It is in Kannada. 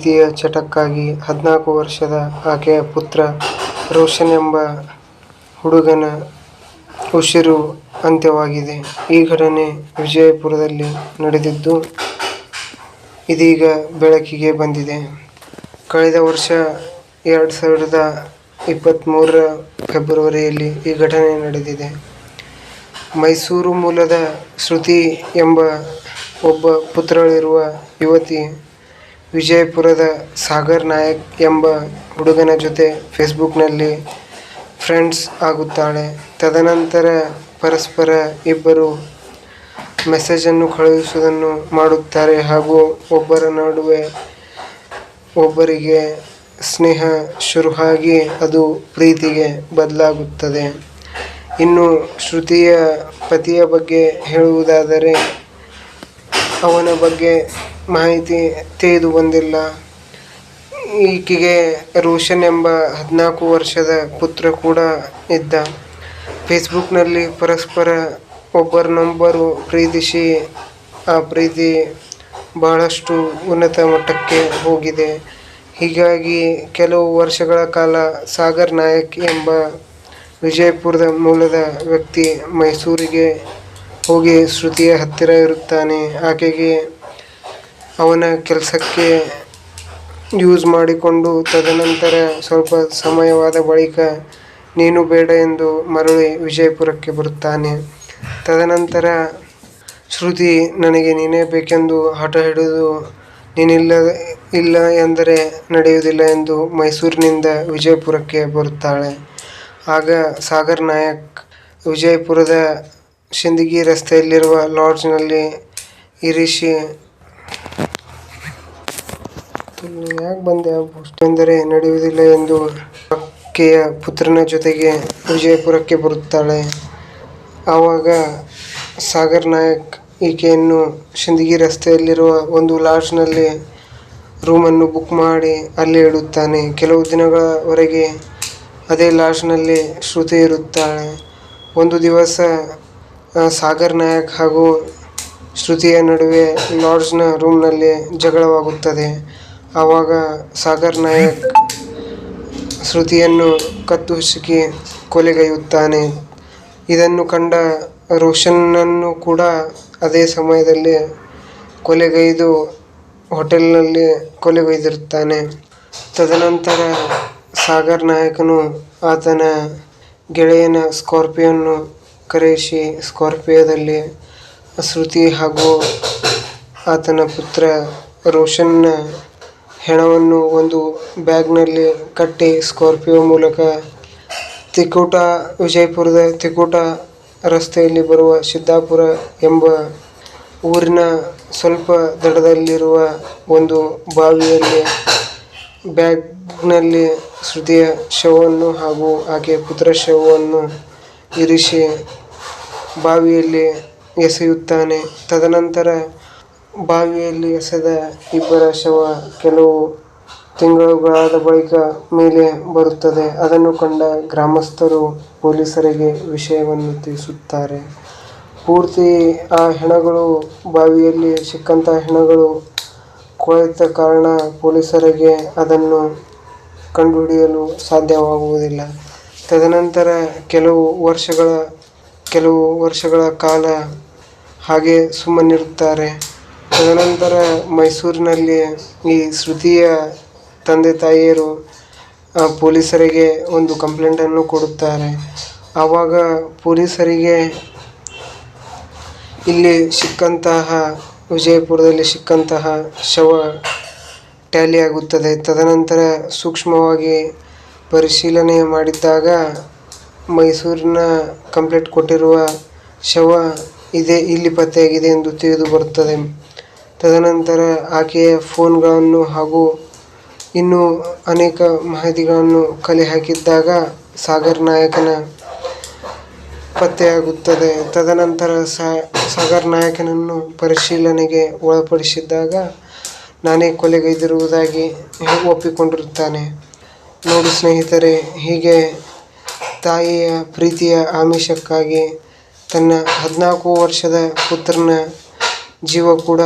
ಪ್ರೀತಿಯ ಚಟಕ್ಕಾಗಿ ಹದಿನಾಲ್ಕು ವರ್ಷದ ಆಕೆಯ ಪುತ್ರ ರೋಷನ್ ಎಂಬ ಹುಡುಗನ ಉಸಿರು ಅಂತ್ಯವಾಗಿದೆ. ಈ ಘಟನೆ ವಿಜಯಪುರದಲ್ಲಿ ನಡೆದಿದ್ದು, ಇದೀಗ ಬೆಳಕಿಗೆ ಬಂದಿದೆ. ಕಳೆದ ವರ್ಷ ಎರಡು ಸಾವಿರದ ಇಪ್ಪತ್ತ್ಮೂರರ ಫೆಬ್ರವರಿಯಲ್ಲಿ ಈ ಘಟನೆ ನಡೆದಿದೆ. ಮೈಸೂರು ಮೂಲದ ಶ್ರುತಿ ಎಂಬ ಒಬ್ಬ ಪುತ್ರಳಿರುವ ಯುವತಿ, ವಿಜಯಪುರದ ಸಾಗರ್ ನಾಯಕ್ ಎಂಬ ಹುಡುಗನ ಜೊತೆ ಫೇಸ್ಬುಕ್ನಲ್ಲಿ ಫ್ರೆಂಡ್ಸ್ ಆಗುತ್ತಾಳೆ. ತದನಂತರ ಪರಸ್ಪರ ಇಬ್ಬರು ಮೆಸೇಜನ್ನು ಕಳುಹಿಸುವುದನ್ನು ಮಾಡುತ್ತಾರೆ ಹಾಗೂ ಒಬ್ಬರ ನಡುವೆ ಒಬ್ಬರಿಗೆ ಸ್ನೇಹ ಶುರುವಾಗಿ ಅದು ಪ್ರೀತಿಗೆ ಬದಲಾಗುತ್ತದೆ. ಇನ್ನು ಶ್ರುತಿಯ ಪತಿಯ ಬಗ್ಗೆ ಹೇಳುವುದಾದರೆ, ಅವನ ಬಗ್ಗೆ ಮಾಹಿತಿ ತಿಳಿದುಬಂದಿಲ್ಲ. ಈಕೆಗೆ ರೋಷನ್ ಎಂಬ ಹದಿನಾಲ್ಕು ವರ್ಷದ ಪುತ್ರ ಕೂಡ ಇದ್ದ. ಫೇಸ್ಬುಕ್ನಲ್ಲಿ ಪರಸ್ಪರ ಒಬ್ಬರನ್ನೊಬ್ಬರು ಪ್ರೀತಿಸಿ, ಆ ಪ್ರೀತಿ ಬಹಳಷ್ಟು ಉನ್ನತ ಮಟ್ಟಕ್ಕೆ ಹೋಗಿದೆ. ಹೀಗಾಗಿ ಕೆಲವು ವರ್ಷಗಳ ಕಾಲ ಸಾಗರ್ ನಾಯಕ್ ಎಂಬ ವಿಜಯಪುರದ ಮೂಲದ ವ್ಯಕ್ತಿ ಮೈಸೂರಿಗೆ ಹೋಗಿ ಶ್ರುತಿಯ ಹತ್ತಿರ ಇರುತ್ತಾನೆ. ಆಕೆಗೆ ಅವನ ಕೆಲಸಕ್ಕೆ ಯೂಸ್ ಮಾಡಿಕೊಂಡು ತದನಂತರ ಸ್ವಲ್ಪ ಸಮಯವಾದ ಬಳಿಕ ನೀನು ಬೇಡ ಎಂದು ಮರಳಿ ವಿಜಯಪುರಕ್ಕೆ ಬರುತ್ತಾನೆ. ತದನಂತರ ಶ್ರುತಿ, ನನಗೆ ನೀನೇ ಬೇಕೆಂದು ಹಠ ಹಿಡಿದು, ನೀನಿಲ್ಲ ಎಂದರೆ ನಡೆಯುವುದಿಲ್ಲ ಎಂದು ಮೈಸೂರಿನಿಂದ ವಿಜಯಪುರಕ್ಕೆ ಬರುತ್ತಾಳೆ. ಆಗ ಸಾಗರ್ ನಾಯಕ್ ವಿಜಯಪುರದ ಸಿಂದಗಿ ರಸ್ತೆಯಲ್ಲಿರುವ ಲಾಡ್ಜ್ನಲ್ಲಿ ಇರಿಸಿ ಎಂದರೆ ನಡೆಯುವುದಿಲ್ಲ ಎಂದು ಅಕ್ಕೆಯ ಪುತ್ರನ ಜೊತೆಗೆ ವಿಜಯಪುರಕ್ಕೆ ಬರುತ್ತಾಳೆ. ಆವಾಗ ಸಾಗರ್ ನಾಯಕ್ ಈಕೆಯನ್ನು ಸಿಂದಗಿ ರಸ್ತೆಯಲ್ಲಿರುವ ಒಂದು ಲಾಡ್ಜ್ನಲ್ಲಿ ರೂಮನ್ನು ಬುಕ್ ಮಾಡಿ ಅಲ್ಲಿ ಇಡುತ್ತಾನೆ. ಕೆಲವು ದಿನಗಳವರೆಗೆ ಅದೇ ಲಾಡ್ಜ್ನಲ್ಲಿ ಶ್ರುತಿ ಇರುತ್ತಾಳೆ. ಒಂದು ದಿವಸ ಸಾಗರ್ ನಾಯಕ್ ಹಾಗೂ ಶ್ರುತಿಯ ನಡುವೆ ಲಾಡ್ಜ್ನ ರೂಮ್ನಲ್ಲಿ ಜಗಳವಾಗುತ್ತದೆ. ಆವಾಗ ಸಾಗರ್ ನಾಯಕ್ ಶ್ರುತಿಯನ್ನು ಕತ್ತು ಹಿಸುಕಿ ಕೊಲೆಗೈಯುತ್ತಾನೆ. ಇದನ್ನು ಕಂಡ ರೋಷನ್ನನ್ನು ಕೂಡ ಅದೇ ಸಮಯದಲ್ಲಿ ಕೊಲೆಗೈದು ಹೋಟೆಲ್ನಲ್ಲಿ ಕೊಲೆಗೈದಿರುತ್ತಾನೆ. ತದನಂತರ ಸಾಗರ್ ನಾಯಕನು ಆತನ ಗೆಳೆಯನ ಸ್ಕಾರ್ಪಿಯೋವನ್ನು ಕರೆಯಿಸಿ ಸ್ಕಾರ್ಪಿಯೋದಲ್ಲಿ ಶ್ರುತಿ ಹಾಗೂ ಆತನ ಪುತ್ರ ರೋಷನ್ನ ಹೆಣವನ್ನು ಒಂದು ಬ್ಯಾಗ್ನಲ್ಲಿ ಕಟ್ಟಿ ಸ್ಕಾರ್ಪಿಯೋ ಮೂಲಕ ತಿಕೋಟ, ವಿಜಯಪುರದ ತಿಕೋಟ ರಸ್ತೆಯಲ್ಲಿ ಬರುವ ಸಿದ್ದಾಪುರ ಎಂಬ ಊರಿನ ಸ್ವಲ್ಪ ದಡದಲ್ಲಿರುವ ಒಂದು ಬಾವಿಯಲ್ಲಿ ಬ್ಯಾಗ್ನಲ್ಲಿ ಶ್ರುತಿಯ ಶವವನ್ನು ಹಾಗೂ ಆಕೆಯ ಪುತ್ರ ಶವವನ್ನು ಇರಿಸಿ ಬಾವಿಯಲ್ಲಿ ಎಸೆಯುತ್ತಾನೆ. ತದನಂತರ ಬಾವಿಯಲ್ಲಿ ಎಸೆದ ಇಬ್ಬರ ಶವ ಕೆಲವು ತಿಂಗಳುಗಳಾದ ಬಳಿಕ ಮೇಲೆ ಬರುತ್ತದೆ. ಅದನ್ನು ಕಂಡ ಗ್ರಾಮಸ್ಥರು ಪೊಲೀಸರಿಗೆ ವಿಷಯವನ್ನು ತಿಳಿಸುತ್ತಾರೆ. ಪೂರ್ತಿ ಆ ಹೆಣಗಳು ಬಾವಿಯಲ್ಲಿ ಸಿಕ್ಕಂತಹ ಹೆಣಗಳು ಕೊಳೆತ ಕಾರಣ ಪೊಲೀಸರಿಗೆ ಅದನ್ನು ಕಂಡುಹಿಡಿಯಲು ಸಾಧ್ಯವಾಗುವುದಿಲ್ಲ. ತದನಂತರ ಕೆಲವು ವರ್ಷಗಳ ಕಾಲ ಹಾಗೆ ಸುಮ್ಮನಿರುತ್ತಾರೆ. ತದನಂತರ ಮೈಸೂರಿನಲ್ಲಿ ಈ ಶ್ರುತಿಯ ತಂದೆ-ತಾಯಿಯರು ಪೊಲೀಸರಿಗೆ ಒಂದು ಕಂಪ್ಲೇಂಟನ್ನು ಕೊಡುತ್ತಾರೆ. ಆವಾಗ ಪೊಲೀಸರಿಗೆ ಇಲ್ಲಿ ಸಿಕ್ಕಂತಹ, ವಿಜಯಪುರದಲ್ಲಿ ಸಿಕ್ಕಂತಹ ಶವ ಟ್ಯಾಲಿಯಾಗುತ್ತದೆ. ತದನಂತರ ಸೂಕ್ಷ್ಮವಾಗಿ ಪರಿಶೀಲನೆ ಮಾಡಿದಾಗ ಮೈಸೂರಿನ ಕಂಪ್ಲೇಂಟ್ ಕೊಟ್ಟಿರುವ ಶವ ಇದೆ ಇಲ್ಲಿ ಪತ್ತೆಯಾಗಿದೆ ಎಂದು ತಿಳಿದು ಬರುತ್ತದೆ. ತದನಂತರ ಆಕೆಯ ಫೋನ್ಗಳನ್ನು ಹಾಗೂ ಇನ್ನೂ ಅನೇಕ ಮಾಹಿತಿಗಳನ್ನು ಕಲೆ ಹಾಕಿದ್ದಾಗ ಸಾಗರ್ ನಾಯಕನ ಪತ್ತೆಯಾಗುತ್ತದೆ. ತದನಂತರ ಸಾಗರ್ ನಾಯಕನನ್ನು ಪರಿಶೀಲನೆಗೆ ಒಳಪಡಿಸಿದಾಗ ನಾನೇ ಕೊಲೆಗೈದಿರುವುದಾಗಿ ಒಪ್ಪಿಕೊಂಡಿರುತ್ತಾನೆ. ನೋಡಿ ಸ್ನೇಹಿತರೆ, ಹೀಗೆ ತಾಯಿಯ ಪ್ರೀತಿಯ ಆಮಿಷಕ್ಕಾಗಿ ತನ್ನ ಹದಿನಾಲ್ಕು ವರ್ಷದ ಪುತ್ರನ ಜೀವ ಕೂಡ